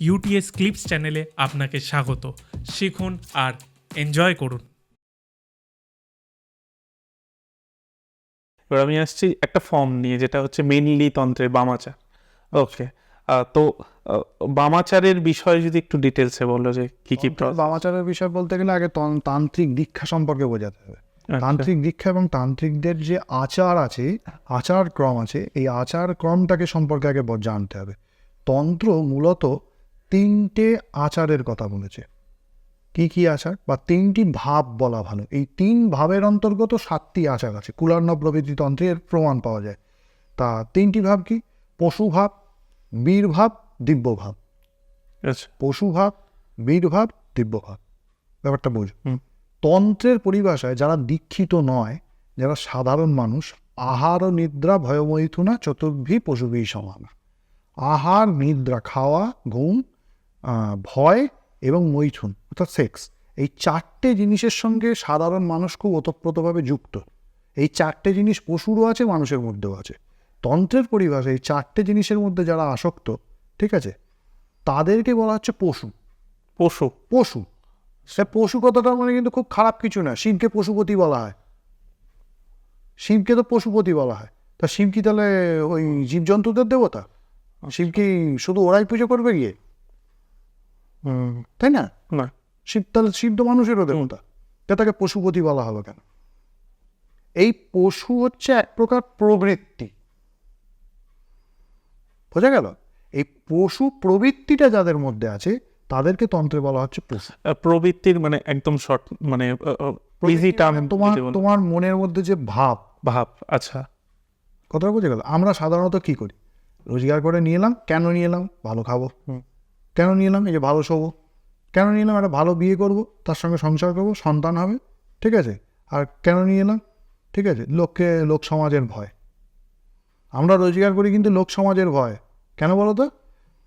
UTS clips চ্যানেলে আপনাকে স্বাগত। শিখুন আর এনজয় করুন। এবার আমি আসছি একটা ফর্ম নিয়ে যেটা হচ্ছে মেনলি তন্ত্রের বামাচার। ওকে তো বামাচারের বিষয়ে যদি একটু ডিটেলসে বলো যে কি কি বামাচারের বিষয় বলতে গেলে আগে তান্ত্রিক দীক্ষা সম্পর্কে বোঝাতে হবে। আচ্ছা। তান্ত্রিক দীক্ষা এবং তান্ত্রিকদের যে আচার আছে আচার ক্রম আছে এই আচার ক্রমটাকে সম্পর্কে আগে জানতে হবে। তন্ত্র মূলত তিনটে আচারের কথা বলেছে। কি কি আচার? বা তিনটি ভাব বলা ভালো। এই তিন ভাবের অন্তর্গত সাতটি আচার আছে। কুলার্ণ প্রভৃতি তন্ত্রের প্রমাণ পাওয়া যায়। তা তিনটি ভাব কি? পশুভাব বীরভাব দিব্যভাব আচ্ছা। পশুভাব বীরভাব দিব্যভাব ব্যাপারটা বুঝ। তন্ত্রের পরিভাষায় যারা দীক্ষিত নয় যারা সাধারণ মানুষ আহার ও নিদ্রা ভয়মৈথুনা চতুর্ভি পশুভি সমান। আহার নিদ্রা খাওয়া ঘুম ভয় এবং মৈথুন অর্থাৎ সেক্স এই চারটে জিনিসের সঙ্গে সাধারণ মানুষ খুব ওতপ্রোতভাবে যুক্ত। এই চারটে জিনিস পশুরও আছে মানুষের মধ্যেও আছে। তন্ত্রের পরিভাষায় এই চারটে জিনিসের মধ্যে যারা আসক্ত ঠিক আছে? তাদেরকে বলা হচ্ছে পশু। পশু। পশু। সে পশু কথাটা মানে কিন্তু খুব খারাপ কিছু না শিবকে পশুপতি বলা হয়। শিবকে তো পশুপতি বলা হয়। তা শিব কি তাহলে ওই জীবজন্তুদের দেবতা? শিব কি শুধু ওরাই পুজো করবে গিয়ে? তাই না? না। শিব তাহলে শিব তো মানুষেরও দেবতা তা তাকে পশুপতি বলা হলো কেন? এই পশু হচ্ছে এক প্রকার প্রবৃত্তি। বোঝা গেল? এই পশু প্রবৃত্তিটা যাদের মধ্যে আছে তাদেরকে তন্ত্রে বলা হচ্ছে পশু। প্রবৃত্তির মানে একদম শর্ট মানে টার্ম তোমার তোমার মনের মধ্যে যে ভাব। ভাব আচ্ছা। কথাটা বুঝে গেল? আমরা সাধারণত কি করি? রোজগার করে নিয়ে এলাম কেন নিয়ে এলাম? ভালো খাব। হুম। কেন নিলাম? এই যে ভালো শোবো। কেন নিয়ে এলাম একটা ভালো বিয়ে করব, তার সঙ্গে সংসার করব, সন্তান হবে, ঠিক আছে? আর কেন নিয়ে এলাম ঠিক আছে, লোককে, লোক সমাজের ভয়। আমরা রোজগার করি কিন্তু লোক সমাজের ভয়। কেন বলো তো?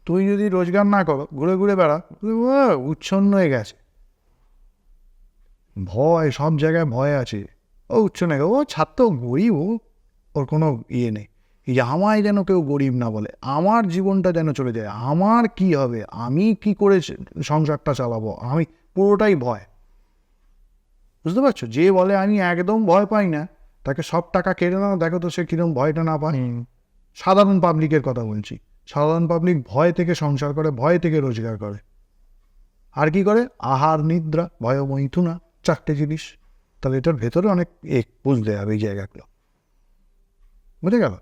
তুই যদি রোজগার না করো, ঘুরে ঘুরে বেড়া উচ্ছন্ন হয়ে গেছে। ভয়, সব জায়গায় ভয় আছে। ও উচ্ছন্ন। ও ছাত্র গরিব, ও, ওর কোনো ইয়ে নেই। এই যে আমায় যেন কেউ গরিব না বলে আমার জীবনটা যেন চলে যায় আমার কি হবে আমি কি করে সংসারটা চালাবো আমি পুরোটাই ভয়। বুঝতে পারছ? যে বলে আমি একদম ভয় পাই না তাকে সব টাকা কেড়ে নাও দেখো তো সে কিরম ভয়টা না পায়। সাধারণ পাবলিকের কথা বলছি সাধারণ পাবলিক ভয় থেকে সংসার করে ভয় থেকে রোজগার করে। আর কি করে? আহার নিদ্রা ভয় মৈথুনা চারটে জিনিস। তাহলে এটার ভেতরে অনেক এ বুঝতে হবে এই জায়গাগুলো। বুঝে গেল?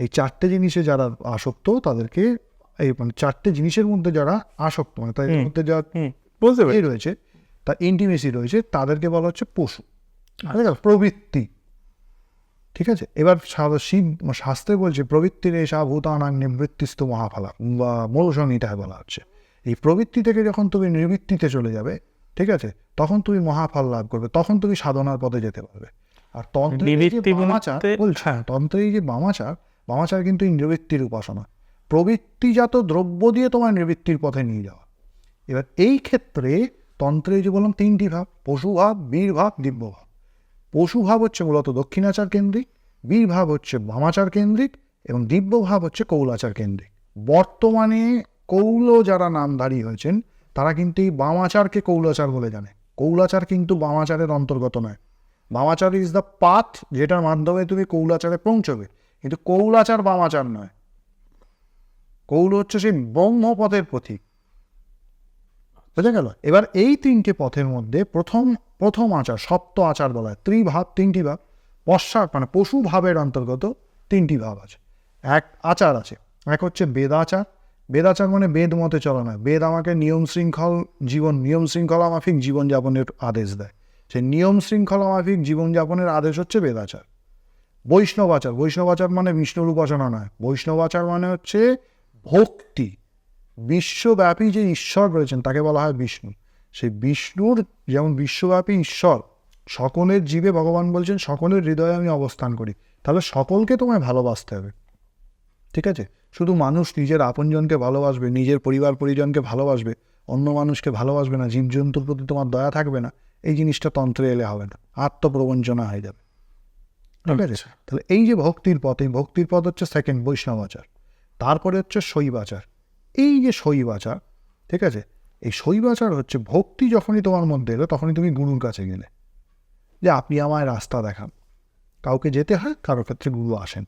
এই চারটে জিনিসে যারা আসক্ত তাদেরকে এই মানে চারটে জিনিসের মধ্যে যারা আসক্ত মানে তাদের মধ্যে হুম। বুঝতে পারি রয়েছে তা ইন্টিমেসি রয়েছে তাদেরকে বলা হচ্ছে পশু। প্রবৃত্তি। ঠিক আছে? এবার শিব শাস্ত্রে বলছে প্রবৃত্তির এসা ভূতানাং নিবৃত্তিস্থ মহাফলা বা মৌসংহিতায় বলা হচ্ছে। এই প্রবৃত্তি থেকে যখন তুমি নিবৃত্তিতে চলে যাবে ঠিক আছে? তখন তুমি মহাফল লাভ করবে তখন তুমি সাধনার পথে যেতে পারবে। আর তন্ত্রে এই যে বামাচার বলতে- বলছে হ্যাঁ। তন্ত্রে যে বামাচার বামাচার কিন্তু এই নিবৃত্তির উপাসনা। প্রবৃত্তিজাত দ্রব্য দিয়ে তোমার নিবৃত্তির পথে নিয়ে যাওয়া। এবার এই ক্ষেত্রে তন্ত্রে যে বললাম তিনটি ভাব পশুভাব বীরভাব দিব্যভাব পশুভাব হচ্ছে মূলত দক্ষিণাচার কেন্দ্রিক বীরভাব হচ্ছে বামাচার কেন্দ্রিক এবং দিব্যভাব হচ্ছে কৌলাচার কেন্দ্রিক। বর্তমানে কৌল যারা নামধারী হয়েছেন, তারা কিন্তু এই বামাচারকে কৌলাচার বলে জানে। কৌলাচার কিন্তু বামাচারের অন্তর্গত নয়। বামাচার ইজ দ্য পাথ যেটার মাধ্যমে তুমি কৌলাচারে পৌঁছবে। কিন্তু কৌলাচার বামাচার নয়। কৌল হচ্ছে সেই ব্রহ্মপথের প্রতীক। বোঝা গেল? এবার এই তিনটে পথের মধ্যে প্রথম প্রথম আচার, সপ্ত আচার বলা হয়। ত্রিভাব, তিনটি ভাব, পশ্চাৎ মানে পশু ভাবের অন্তর্গত তিনটি ভাব আছে। এক আচার আছে, এক হচ্ছে বেদাচার বেদাচার মানে বেদ মতে চলা নয়। বেদ আমাকে নিয়ম শৃঙ্খল জীবন, নিয়ম শৃঙ্খলা মাফিক জীবনযাপনের আদেশ দেয়। সেই নিয়ম শৃঙ্খলা মাফিক জীবনযাপনের আদেশ হচ্ছে বেদাচার বৈষ্ণবাচার বৈষ্ণবাচার মানে বিষ্ণুর উপাসনা নয়। বৈষ্ণবাচার মানে হচ্ছে ভক্তি। বিশ্বব্যাপী যে ঈশ্বর রয়েছেন, তাকে বলা হয় বিষ্ণু। সেই বিষ্ণুর যেমন বিশ্বব্যাপী ঈশ্বর, সকলের জীবে ভগবান বলছেন, সকলের হৃদয়ে আমি অবস্থান করি। তাহলে সকলকে তোমায় ভালোবাসতে হবে। ঠিক আছে? শুধু মানুষ নিজের আপনজনকে ভালোবাসবে, নিজের পরিবার পরিজনকে ভালোবাসবে, অন্য মানুষকে ভালোবাসবে না, জীবজন্তুর প্রতি তোমার দয়া থাকবে না, এই জিনিসটা তন্ত্রে এলে হবে না আত্মপ্রবঞ্চনা হয়ে যাবে। ঠিক আছে? তাহলে এই যে ভক্তির পথ এই ভক্তির পথ হচ্ছে সেকেন্ড বৈষ্ণবাচার তারপরে হচ্ছে শৈবাচার এই যে শৈবাচার ঠিক আছে? এই শৈবাচার হচ্ছে ভক্তি যখনই তোমার মধ্যে এলো তখনই তুমি গুরুর কাছে গেলে। যে আপনি আমায় রাস্তা দেখান। কাউকে যেতে হয় কারোর ক্ষেত্রে গুরু আসেন।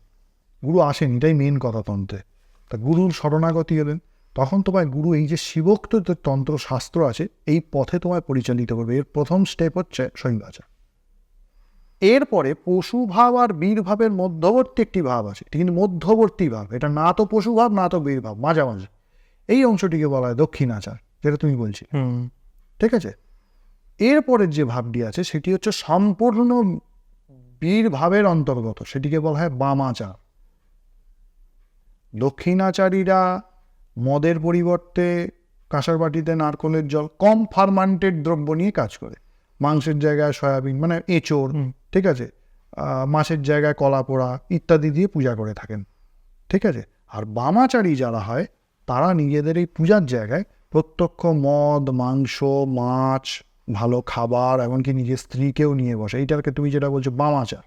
গুরু আসেন এটাই মেন কথা তন্ত্রে তা গুরুর শরণাগতি এলেন তখন তোমায় গুরু এই যে শিবোক্ত তন্ত্র শাস্ত্র আছে এই পথে তোমায় পরিচালিত করবে। এর প্রথম স্টেপ হচ্ছে শৈবাচার এরপরে পশু ভাব আর বীর ভাবের মধ্যবর্তী একটি ভাব আছে। এটি কিন্তু মধ্যবর্তী ভাব। এটা না তো পশু ভাব না তো বীর ভাব মাঝামাঝি। এই অংশটিকে বলা হয় দক্ষিণাচার যেটা তুমি বলছি হুম। ঠিক আছে? এরপরের যে ভাবটি আছে সেটি হচ্ছে সম্পূর্ণ বীর ভাবের অন্তর্গত। সেটিকে বলা হয় বামাচার দক্ষিণাচারীরা মদের পরিবর্তে কাঁসার বাটিতে নারকলের জল কম ফার্মান্টেড দ্রব্য নিয়ে কাজ করে। মাংসের জায়গায় সয়াবিন মানে এঁচোড় ঠিক আছে? মাছের জায়গায় কলা পোড়া ইত্যাদি দিয়ে পূজা করে থাকেন ঠিক আছে? আর বামাচারী যারা হয় তারা নিজেদের এই পূজার জায়গায় প্রত্যক্ষ মদ মাংস মাছ ভালো খাবার এমনকি নিজের স্ত্রীকেও নিয়ে বসে। এইটাকে তুমি যেটা বলছো বামাচার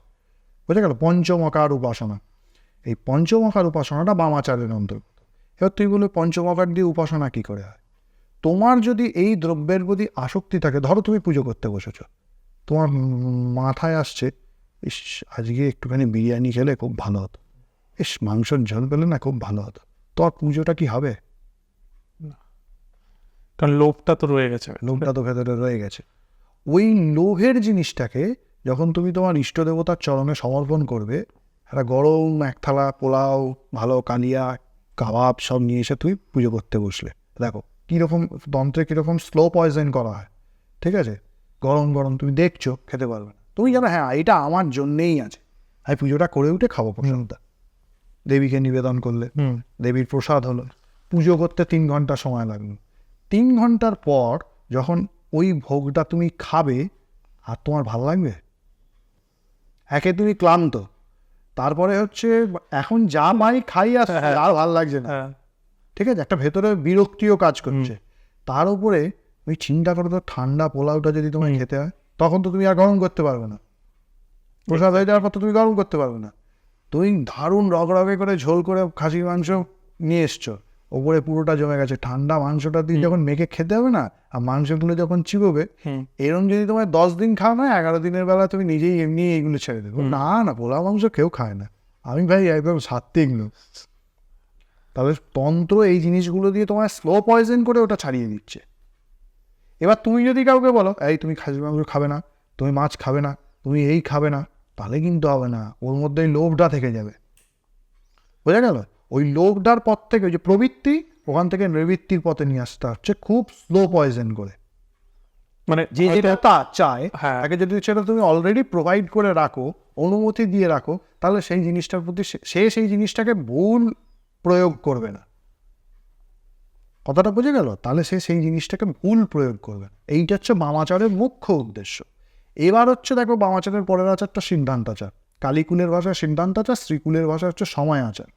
বুঝে গেল? পঞ্চমকার উপাসনা। এই পঞ্চমকার উপাসনাটা বামাচারের অন্তর্গত। এবার তুই বলে পঞ্চমকার দিয়ে উপাসনা কি করে হয়? তোমার যদি এই দ্রব্যের প্রতি আসক্তি থাকে ধরো তুমি পুজো করতে বসেছ তোমার মাথায় আসছে ইস আজকে একটুখানি বিরিয়ানি খেলে খুব ভালো হতো। ইস মাংসর ঝোল পেলে না খুব ভালো হতো। তোর পুজোটা কি হবে? কারণ লোভটা তো রয়ে গেছে। লোভটা তো ভেতরে রয়ে গেছে। ওই লোভের জিনিসটাকে যখন তুমি তোমার ইষ্ট দেবতার চরণে সমর্পণ করবে একটা গরম এক থালা পোলাও ভালো কালিয়া কাবাব সব নিয়ে এসে তুমি পুজো করতে বসলে। দেখো কীরকম তন্ত্রে কীরকম স্লো পয়জন করা হয় ঠিক আছে? গরম গরম তুমি দেখছ খেতে পারবে না। তুমি জানো হ্যাঁ এটা আমার জন্যেই আছে। আমি পুজোটা করে উঠে খাব প্রসাদটা। দেবীকে নিবেদন করলে দেবীর প্রসাদ হলো। পুজো করতে তিন ঘণ্টা সময় লাগল। তিন ঘণ্টার পর যখন ওই ভোগটা তুমি খাবে আর তোমার ভালো লাগবে? একে তুমি ক্লান্ত। তারপরে হচ্ছে এখন যা মাই খাই আর আর ভালো লাগছে না। হ্যাঁ। ঠিক আছে? একটা ভেতরে বিরক্তিও কাজ করছে। তার উপরে ওই চিন্তা করো তো ঠান্ডা পোলাওটা যদি তোমায় খেতে হয় তখন তো তুমি আর গরম করতে পারবে না। প্রসাদ হয়ে যাওয়ার পর তো তুমি গরম করতে পারবে না। তুমি দারুণ রগরগে করে ঝোল করে খাসির মাংস নিয়ে এসছো। ওপরে পুরোটা জমে গেছে। ঠান্ডা মাংসটা দিয়ে যখন মেখে খেতে হবে না আর মাংসগুলো যখন চিবোবে হুম। এরকম যদি তোমার দশ দিন খাও না এগারো দিনের বেলা তুমি নিজেই এমনি এইগুলো ছেড়ে দেবে। না না পোলাও মাংস কেউ খায় না। আমি ভাই একদম সাত্বিক লোক। তাহলে তন্ত্র এই জিনিসগুলো দিয়ে তোমার স্লো পয়জন করে ওটা ছাড়িয়ে দিচ্ছে। এবার তুমি যদি কাউকে বলো এই তুমি খাসির মাংস খাবে না তুমি মাছ খাবে না তুমি এই খাবে না তাহলে কিন্তু হবে না ওর মধ্যে ওই লোভটা থেকে যাবে। বোঝা গেল? ওই লোভটার পথ থেকে ওই যে প্রবৃত্তি ওখান থেকে নিবৃত্তির পথে নিয়ে আসতে হচ্ছে খুব স্লো পয়জন করে। মানে যে যেটা তা চায় হ্যাঁ। তাকে যদি সেটা তুমি অলরেডি প্রোভাইড করে রাখো অনুমতি দিয়ে রাখো তাহলে সেই জিনিসটার প্রতি সে- সে সেই জিনিসটাকে ভুল প্রয়োগ করবে না। কথাটা বুঝে গেল? তাহলে সে সেই জিনিসটাকে ভুল প্রয়োগ করবে। এইটা হচ্ছে বামাচারের মুখ্য উদ্দেশ্য। এবার হচ্ছে দেখো বামাচারের পরের আচারটা সিদ্ধান্তাচার। কালীকুলের ভাষা সিদ্ধান্তাচার, শ্রীকুলের ভাষা হচ্ছে সময় আচার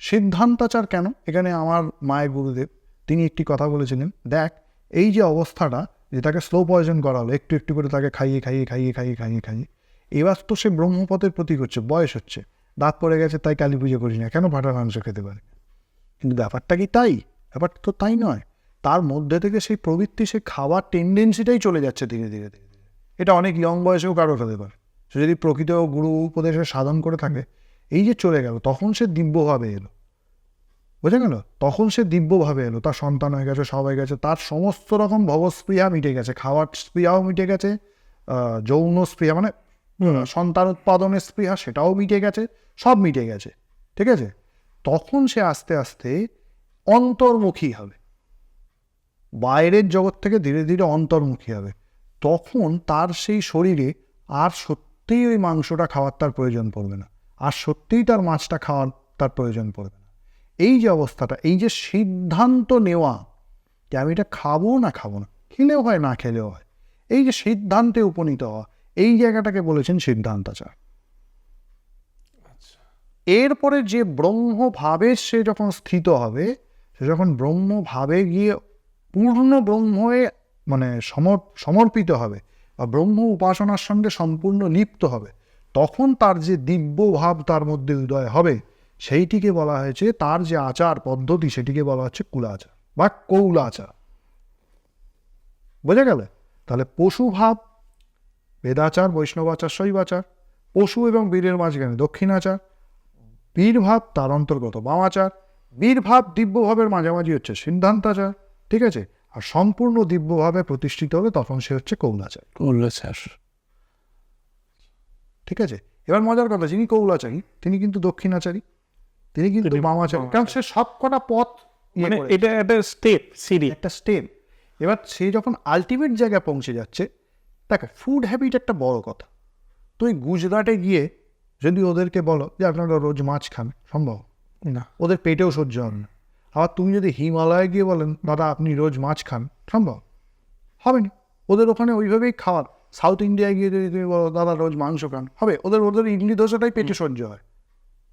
সিদ্ধান্তাচার কেন? এখানে আমার মায়ের গুরুদেব, তিনি একটি কথা বলেছিলেন, দেখ, এই যে অবস্থাটা যে তাকে স্লো পয়জন করা হলো, একটু একটু করে তাকে খাইয়ে খাইয়ে খাইয়ে খাইয়ে খাইয়ে খাইয়ে, এবার তো সে ব্রহ্মপথের প্রতীক হচ্ছে, বয়স হচ্ছে। দাঁত পড়ে গেছে তাই কালী পুজো করি না। কেন ভাটার মাংস খেতে পারে? কিন্তু ব্যাপারটা কি তাই? ব্যাপারটা তো তাই নয়। তার মধ্যে থেকে সেই প্রবৃত্তি সে খাওয়ার টেন্ডেন্সিটাই চলে যাচ্ছে ধীরে ধীরে ধীরে ধীরে। এটা অনেক ইয়ং বয়সেও কারও হতে পারে। সে যদি প্রকৃত গুরু উপদেশে সাধন করে থাকে এই যে চলে গেল তখন সে দিব্যভাবে এলো। বোঝা গেল? তখন সে দিব্যভাবে এলো। তার সন্তান হয়ে গেছে সব হয়ে গেছে তার সমস্ত রকম ভবস্পৃহা মিটে গেছে খাওয়ার স্পৃহাও মিটে গেছে যৌন স্পৃহা মানে সন্তান উৎপাদনের স্পৃহা সেটাও মিটে গেছে সব মিটে গেছে, ঠিক আছে? তখন সে আস্তে আস্তে অন্তর্মুখী হবে। বাইরের জগৎ থেকে ধীরে ধীরে অন্তর্মুখী হবে। তখন তার সেই শরীরে আর সত্যিই ওই মাংসটা খাওয়ার তার প্রয়োজন পড়বে না। আর সত্যিই তার মাছটা খাওয়ার তার প্রয়োজন পড়বে না। এই যে অবস্থাটা, এই যে সিদ্ধান্ত নেওয়া যে আমি এটা খাব না খাব না, খেলেও হয় না খেলেও হয়, এই যে সিদ্ধান্তে উপনীত হওয়া, এই জায়গাটাকে বলেছেন সিদ্ধান্তাচার। এরপরে যে ব্রহ্মভাবে সে যখন স্থিত হবে, সে যখন ব্রহ্মভাবে গিয়ে পূর্ণ ব্রহ্মে মানে সমর্পিত হবে বা ব্রহ্ম উপাসনার সঙ্গে সম্পূর্ণ লিপ্ত হবে, তখন তার যে দিব্য ভাব তার মধ্যে উদয় হবে, সেইটিকে বলা হয়েছে তার যে আচার পদ্ধতি, সেটিকে বলা হচ্ছে কুলাচার বা কৌলাচার। বোঝা গেল? তাহলে পশু ভাব, বেদাচার, বৈষ্ণবাচার, শৈবাচার, পশু এবং বীরের মাঝখানে দক্ষিণাচার বীরভাব তার অন্তর্গত বামাচার বীরভাব দিব্যভাবের মাঝামাঝি হচ্ছে সিদ্ধান্তাচার ঠিক আছে? আর সম্পূর্ণ দিব্যভাবে প্রতিষ্ঠিত হবে তখন সে হচ্ছে কৌলাচার। কৌলাচার। ঠিক আছে? এবার মজার কথা যিনি কৌলাচারী তিনি কিন্তু দক্ষিণাচারী তিনি কিন্তু বামাচারী কারণ সে সব কটা পথ ইয়ে মানে এটা একটা স্টেপ সিঁড়ি। একটা স্টেপ এবার সে যখন আলটিমেট জায়গায় পৌঁছে যাচ্ছে দেখো ফুড হ্যাবিট একটা বড় কথা। তুমি গুজরাটে গিয়ে যদি ওদেরকে বলো যে আপনারা রোজ মাছ খান সম্ভব? না। ওদের পেটেও সহ্য হবে না। আবার তুমি যদি হিমালয়ে গিয়ে বলেন দাদা আপনি রোজ মাছ খান সম্ভব? হবে না। ওদের ওখানে ওইভাবেই খাওয়ার। সাউথ ইন্ডিয়ায় গিয়ে যদি তুমি বলো দাদা রোজ মাংস খান হবে। ওদের ওদের ইডলি দোসাটাই পেটে সহ্য হয়।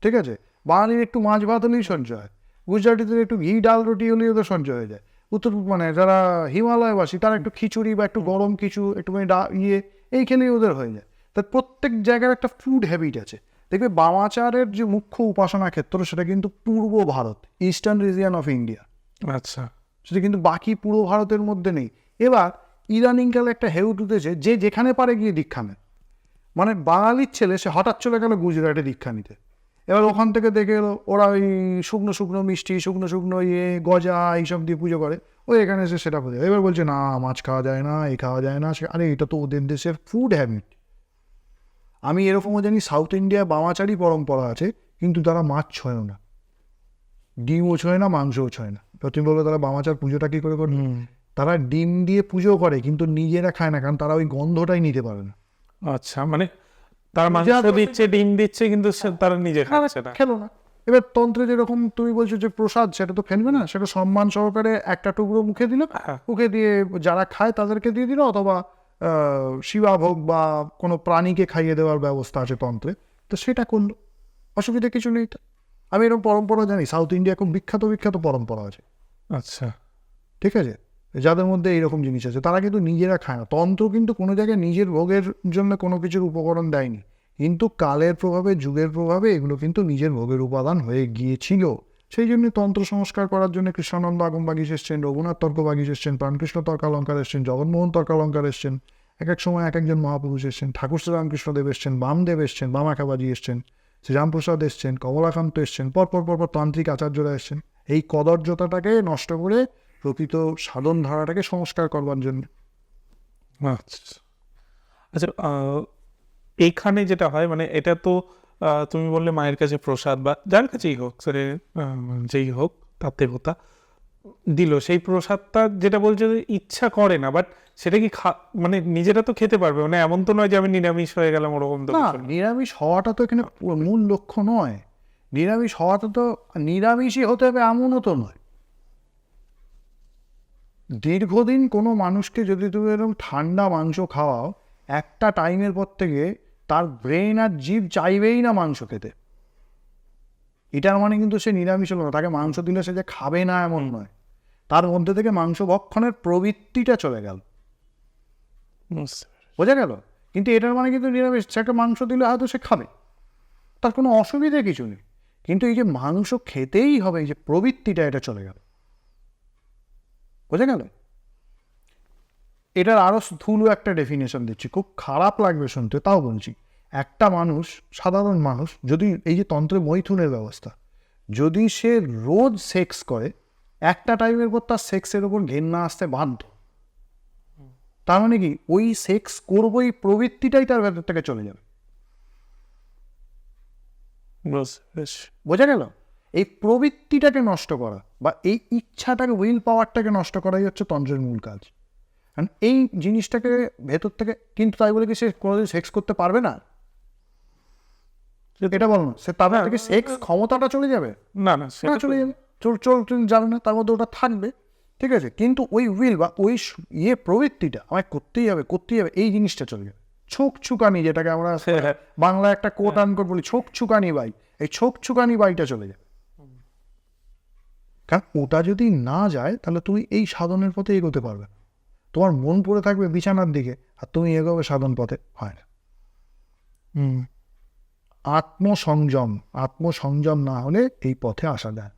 ঠিক আছে? বাঙালির একটু মাছ ভাত হলেই সহ্য হয়। গুজরাটিদের একটু ঘি ডাল রুটি হলেই ওদের সহ্য হয়ে যায়। উত্তর মানে যারা হিমালয়বাসী তারা একটু খিচুড়ি বা একটু গরম কিছু একটুখানি ডা ইয়ে এই খেলেই ওদের হয়ে যায়। তা প্রত্যেক জায়গার একটা ফুড হ্যাবিট আছে। দেখবে বামাচারের যে মুখ্য উপাসনা ক্ষেত্র সেটা কিন্তু পূর্ব Bharat eastern region of India আচ্ছা। সেটা কিন্তু বাকি পুরো ভারতের মধ্যে নেই। এবার ইদানিংকালে একটা হেউট উঠেছে যে যেখানে পারে গিয়ে দীক্ষা নেয় মানে বাঙালির ছেলে সে হঠাৎ চলে গেল গুজরাটে দীক্ষা নিতে। এবার ওখান থেকে দেখে এলো ওরা ওই শুকনো শুকনো মিষ্টি শুকনো শুকনো ইয়ে গজা এইসব দিয়ে পুজো করে। ও এখানে এসে সেটা পুজো এবার বলছে না মাছ খাওয়া যায় না এই খাওয়া যায় না। সে- আরে এটা তো ওদের দেশের ফুড হ্যাবিট আমি এরকমও জানি সাউথ ইন্ডিয়া বামাচারই পরম্পরা আছে কিন্তু তারা মাছ ছয়ও না। ডিমও ছয় না মাংসও ছয় না। তো তুমি বলবে তারা বামাচার পুজোটা কি করে করে? তারা ডিম দিয়ে পুজো করে কিন্তু নিজেরা খায় না কারণ তারা ওই গন্ধটাই নিতে পারে না। আচ্ছা মানে তার মাংস দিচ্ছে ডিম দিচ্ছে কিন্তু তারা নিজে খাচ্ছে না। খেলো না। এবার তন্ত্রে যেরকম তুমি বলছো যে প্রসাদ সেটা তো ফেলবে না সেটা সম্মান সহকারে একটা টুকরো মুখে দিল হ্যাঁ। মুখে দিয়ে যারা খায় তাদেরকে দিয়ে দিল অথবা শিবাভোগ বা কোনো প্রাণীকে খাইয়ে দেওয়ার ব্যবস্থা আছে তন্ত্রে। তো সেটা করল। অসুবিধা কিছু নেই তো। আমি এরকম পরম্পরা জানি সাউথ ইন্ডিয়া খুব বিখ্যাত বিখ্যাত পরম্পরা আছে। আচ্ছা। ঠিক আছে? যাদের মধ্যে এইরকম জিনিস আছে তারা কিন্তু নিজেরা খায় না। তন্ত্র কিন্তু কোনো জায়গায় নিজের ভোগের জন্য কোনো কিছুর উপকরণ দেয়নি। কিন্তু কালের প্রভাবে যুগের প্রভাবে এগুলো কিন্তু নিজের ভোগের উপাদান হয়ে গিয়েছিল। সেই জন্য তন্ত্র সংস্কার করার জন্য কৃষ্ণানন্দ আগম বাগিস এসছেন, রঘুনাথ তর্ক বাগিস এসছেন, প্রাণকৃষ্ণ তর্কালঙ্কার এসছেন, জগন্মোহন তর্কালঙ্কার এসছেন, এক এক সময় এক একজন মহাপুরুষ এসছেন, ঠাকুর শ্রীরামকৃষ্ণদেব এসছেন, বামদেব এসছেন, বামাখাবাজি এসছেন, শ্রীরামপ্রসাদ এসছেন, কমলাকান্ত এসছেন, পরপর পরপর তান্ত্রিক আচার্যরা এসছেন। এই কদর্যতাটাকে নষ্ট করে প্রকৃত সাধন ধারাটাকে সংস্কার করবার জন্য। আচ্ছা। আচ্ছা এইখানে যেটা হয় মানে এটা তো তুমি বললে মায়ের কাছে প্রসাদ বা যার কাছেই হোক সে যেই হোক তার দেবতা দিল। সেই প্রসাদটা যেটা বলছে ইচ্ছা করে না বাট সেটা কি মানে নিজেরা তো খেতে পারবে। মানে এমন তো নয় যে আমি নিরামিষ হয়ে গেলাম ওরকম তো না নিরামিষ হওয়াটা তো এখানে মূল লক্ষ্য নয়। নিরামিষ হওয়াটা তো নিরামিষই হতে হবে এমনও তো নয়। দীর্ঘদিন কোনো মানুষকে যদি তুমি এরকম ঠান্ডা মাংস খাওয়াও একটা টাইমের পর থেকে তার ব্রেন আর জীব চাইবেই না মাংস খেতে। এটার মানে কিন্তু সে নিরামিষ হলো না তাকে মাংস দিলে সে যে খাবে না এমন নয়। তার মধ্যে থেকে মাংস ভক্ষণের প্রবৃত্তিটা চলে গেল। বোঝা গেল? কিন্তু এটার মানে কিন্তু নিরামিষ সে একটা মাংস দিলে হয়তো সে খাবে। তার কোনো অসুবিধে কিছু নেই। কিন্তু এই যে মাংস খেতেই হবে এই যে প্রবৃত্তিটা এটা চলে গেল। বোঝা গেল? এটার আরও স্থূল একটা ডেফিনেশন দিচ্ছি। খুব খারাপ লাগবে শুনতে তাও বলছি। একটা মানুষ সাধারণ মানুষ যদি এই যে তন্ত্রে মৈথুনের ব্যবস্থা যদি সে রোজ সেক্স করে একটা টাইমের পর তার সেক্সের ওপর ঘেন্না আসতে বাধ্য। তার মানে কি? ওই সেক্স করবোই প্রবৃত্তিটাই তার ভেতর থেকে চলে যাবে। বোঝা গেল? এই প্রবৃত্তিটাকে নষ্ট করা বা এই ইচ্ছাটাকে উইল পাওয়ারটাকে নষ্ট করাই হচ্ছে তন্ত্রের মূল কাজ। কারণ এই জিনিসটাকে ভেতর থেকে কিন্তু তাই বলে কি সে কোনোদিন সেক্স করতে পারবে না? এটা বলো না। সে তার থেকে সেক্স ক্ষমতাটা চলে যাবে? না না সেটা চলে যাবে। চল চল যাবে না তার মধ্যে ওটা থাকবে ঠিক আছে? কিন্তু ওই উইল বা ওই ইয়ে প্রবৃত্তিটা আমায় করতেই হবে করতেই হবে এই জিনিসটা চলে যাবে। ছোক ছুকানি যেটাকে আমরা হ্যাঁ। বাংলা একটা কোট আনকোট বলি ছোক ছুকানি বাই। এই ছোক ছুকানি বাইটা চলে যাবে। কারণ ওটা যদি না যায় তাহলে তুমি এই সাধনের পথে এগোতে পারবে না। তোমার মন পড়ে থাকবে বিছানার দিকে আর তুমি এগোবে সাধন পথে। হয় না। আত্মসংযম আত্মসংযম না হলে এই পথে আসা যায়।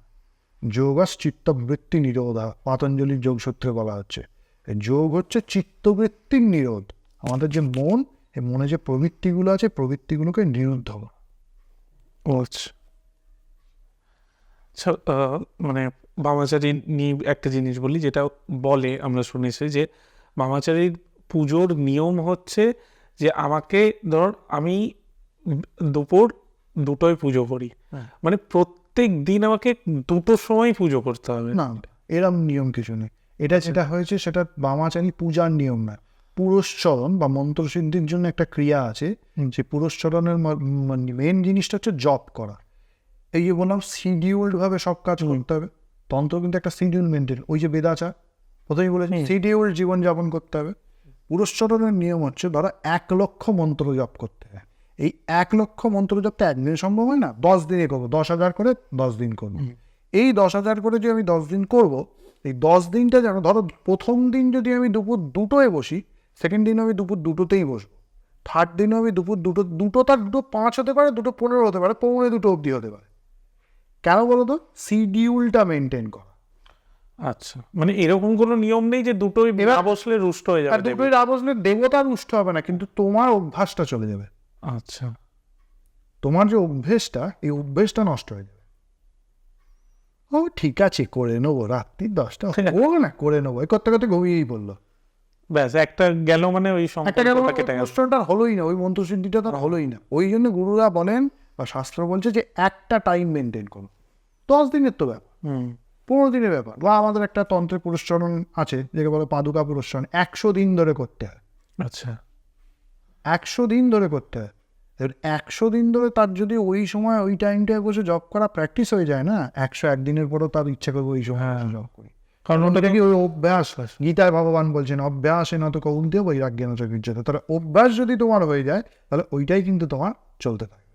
যোগাস চিত্তবৃত্তি নিরোধা পাতঞ্জলির যোগসূত্রে বলা হচ্ছে। যোগ হচ্ছে চিত্তবৃত্তির নিরোধ। আমাদের যে মন এই মনে যে প্রবৃত্তিগুলো আছে প্রবৃত্তিগুলোকে নিরুদ্ধ আচ্ছা। আচ্ছা, মানে বামাচারী নিয়ে একটা জিনিস বলি যেটা বলে আমরা শুনেছি যে বামাচারীর পুজোর নিয়ম হচ্ছে যে আমাকে ধর আমি দুপুর দুটোয় পুজো করি। হ্যাঁ। মানে প্রত্যেক দিন আমাকে দুটো সময় পুজো করতে হবে। না এরম নিয়ম কিছু নেই। এটা যেটা হয়েছে সেটা বামাচারী পূজার নিয়ম না। পুরস্চরণ বা মন্ত্রসিদ্ধির জন্য একটা ক্রিয়া আছে যে পুরস্চরণের মেন জিনিসটা হচ্ছে জপ করা। এই যে বললাম শিডিউল্ড ভাবে সব কাজ করতে হবে। তন্ত্র কিন্তু একটা শিডিউল মেনটেন ওই যে বেদাচার প্রথমেই বলেছি শিডিউল জীবনযাপন করতে হবে। পুরস্চরণের নিয়ম হচ্ছে ধরো এক লক্ষ মন্ত্র জপ করতে হয়। এই এক লক্ষ মন্ত্র জপ তো একদিনে সম্ভব হয় না? দশ দিনে করব দশ হাজার করে দশ দিন করব। এই দশ হাজার করে যে আমি দশ দিন করব এই দশ দিনটা যেন ধরো প্রথম দিন যদি আমি দুপুর দুটোয় বসি সেকেন্ড দিন আমি দুপুর দুটোতেই বসবো। থার্ড দিনও আমি দুপুর দুটো দুটো তার দুটো পাঁচ হতে পারে দুটো পনেরো হতে পারে পৌনে দুটো অবধি হতে পারে। কেন বলো তো শিডিউলটা মেনটেন করা। আচ্ছা মানে এরকম কোনো নিয়ম নেই যে দুটোই না বসলে রুষ্ট হয়ে যাবে দুটোই না বসলে দেবতা রুষ্ট হবে না কিন্তু তোমার অভ্যাসটা চলে যাবে। আচ্ছা। তোমার যে অভ্যেসটা এই অভ্যেসটা নষ্ট হয়ে যাবে। ও ঠিক আছে করে নেব রাত্রি দশটা ও না করে নেব। এই করতে করতে ঘুমিয়েই পড়ল ব্যাস একটা গেল মানে ওই একটা গেল গেল প্রশ্নটা হলোই না ওই মন্ত্রসিদ্ধিটা তার হলোই না। ওই জন্য গুরুরা বলেন বা শাস্ত্র বলছে যে একটা টাইম মেনটেন করো। দশ দিনের তো ব্যাপার। হুম। পনেরো দিনের ব্যাপার। বা আমাদের একটা তন্ত্রের পুরস্চরণ আছে যেকে বলে পাদুকা পুরস্চরণ একশো দিন ধরে করতে হয়। আচ্ছা। একশো দিন ধরে করতে হয়। এবার একশো দিন ধরে তার যদি ওই সময় ওই টাইমটায় বসে জব করা প্র্যাকটিস হয়ে যায় না একশো একদিনের পরও তার ইচ্ছে করবে ওই সময় জব করি। কারণ ওটা ওটা কি ওই অভ্যাস? গীতায় ভগবান বলছেন অভ্যাসে না তো কৌন দিয়ে বৈরাগ্য না বিজ্ঞতা তাহলে অভ্যাস যদি তোমার হয়ে যায় তাহলে ওইটাই কিন্তু তোমার চলতে থাকবে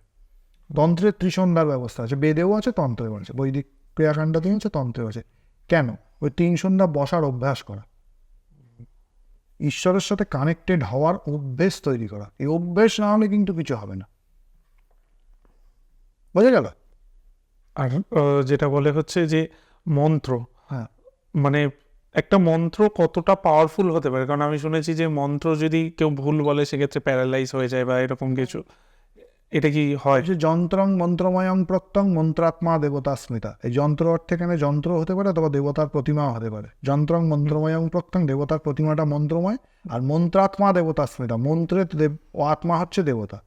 তন্ত্রের ত্রিসন্ধ্যার ব্যবস্থা আছে। বেদেও আছে তন্ত্রেও আছে। বৈদিক ক্রিয়াকাণ্ডতেও আছে তন্ত্রেও আছে। কেন? ওই তিন সন্ধ্যা বসার অভ্যাস করা। ঈশ্বরের সাথে কানেক্টেড হওয়ার অভ্যেস তৈরি করা। এই অভ্যেস না হলে কিন্তু কিছু হবে না। বোঝা গেল? আর যেটা বলে হচ্ছে যে মন্ত্র। হ্যাঁ। মানে একটা মন্ত্র কতটা পাওয়ারফুল হতে পারে? কারণ আমি শুনেছি যে মন্ত্র যদি কেউ ভুল বলে সেক্ষেত্রে প্যারালাইজ হয়ে যায় বা এরকম কিছু। এটা কি হয়? যে যন্ত্রং মন্ত্রময়ং প্রত্যং মন্ত্রাত্মা দেবতা স্মৃতা। এই যন্ত্র অর্থে এখানে যন্ত্র হতে পারে অথবা দেবতার প্রতিমা হতে পারে। যন্ত্রং মন্ত্রময়ং প্রত্যং দেবতার প্রতিমাটা মন্ত্রময় আর মন্ত্রাত্মা দেবতা স্মৃতা। মন্ত্রের দেব আত্মা হচ্ছে দেবতা।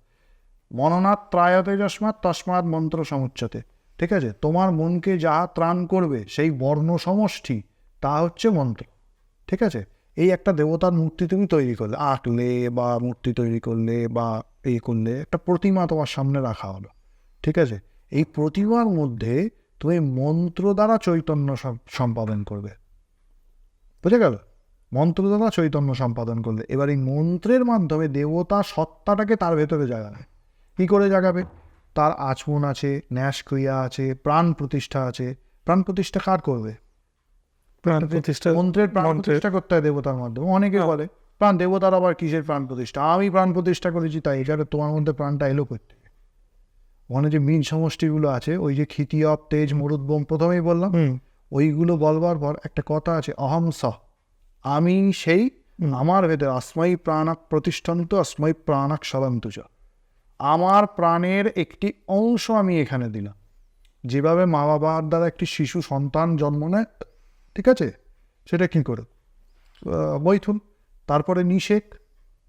মননাথ ত্রায়তে যস্মাৎ, তস্মাৎ মন্ত্র সমুচ্চতে। ঠিক আছে? তোমার মনকে যা ত্রাণ করবে সেই বর্ণ সমষ্টি, তা হচ্ছে মন্ত্র। ঠিক আছে? এই একটা দেবতার মূর্তি তুমি তৈরি করলে। আঁকলে বা মূর্তি তৈরি করলে বা এই করলে একটা প্রতিমা তোমার সামনে রাখা হলো। ঠিক আছে? এই প্রতিমার মধ্যে তুমি মন্ত্র দ্বারা চৈতন্য সম্পাদন করবে। বুঝে গেল? মন্ত্র দ্বারা চৈতন্য সম্পাদন করলে। এবার এই মন্ত্রের মাধ্যমে দেবতা সত্তাটাকে তার ভেতরে জাগাবে। কী করে জাগাবে? তার আচমন আছে ন্যাস ক্রিয়া আছে প্রাণ প্রতিষ্ঠা আছে। প্রাণ প্রতিষ্ঠা কার করবে? প্রাণ প্রতিষ্ঠা মন্ত্রের প্রাণ। প্রতিষ্ঠা করতে হয় দেবতার মাধ্যমে। অনেকে বলে প্রাণ দেবতার আবার কিসের প্রাণ প্রতিষ্ঠা? আমি প্রাণ প্রতিষ্ঠা করেছি তাই এখানে তোমার মধ্যে প্রাণটা এলো করতে ওখানে যে মিন সমষ্টিগুলো আছে ওই যে ক্ষিতিয়ব তেজ মরুদ্বোম প্রথমেই বললাম ওইগুলো বলবার পর একটা কথা আছে অহম সহ আমি সেই আমার ভেতরে আসমাই প্রাণাক প্রতিষ্ঠান্ত আসমাই প্রাণাক সরন্তু চ আমার প্রাণের একটি অংশ আমি এখানে দিলাম। যেভাবে মা বাবার দ্বারা একটি শিশু সন্তান জন্ম নেয় ঠিক আছে? সেটা কি করে মৈথুন তারপরে নিষেক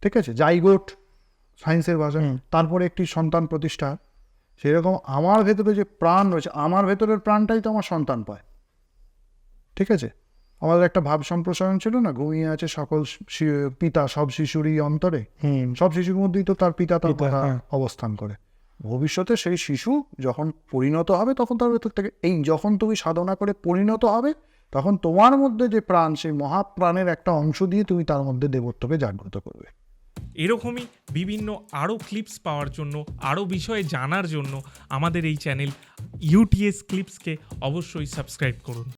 ঠিক আছে? জাইগোট সায়েন্সের ভাষা তারপরে একটি সন্তান প্রতিষ্ঠা। সেরকম আমার ভেতরে যে প্রাণ রয়েছে আমার ভেতরের প্রাণটাই তো আমার সন্তান পায়। ঠিক আছে? আমাদের একটা ভাব সম্প্রসারণ ছিল না? ঘুমিয়ে আছে সকল পিতা সব শিশুরই অন্তরে। হুম। সব শিশুর মধ্যেই তো তার পিতা তার হ্যাঁ। অবস্থান করে। ভবিষ্যতে সেই শিশু যখন পরিণত হবে তখন তার ভেতর থেকে এই যখন তুমি সাধনা করে পরিণত হবে তখন তোমার মধ্যে যে প্রাণ, সেই মহাপ্রাণের একটা অংশ দিয়ে তুমি তার মধ্যে দেবত্বকে জাগ্রত করবে। এরকমই বিভিন্ন আরও ক্লিপস পাওয়ার জন্য আরও বিষয়ে জানার জন্য আমাদের এই চ্যানেল ইউটিএস ক্লিপসকে অবশ্যই সাবস্ক্রাইব করুন।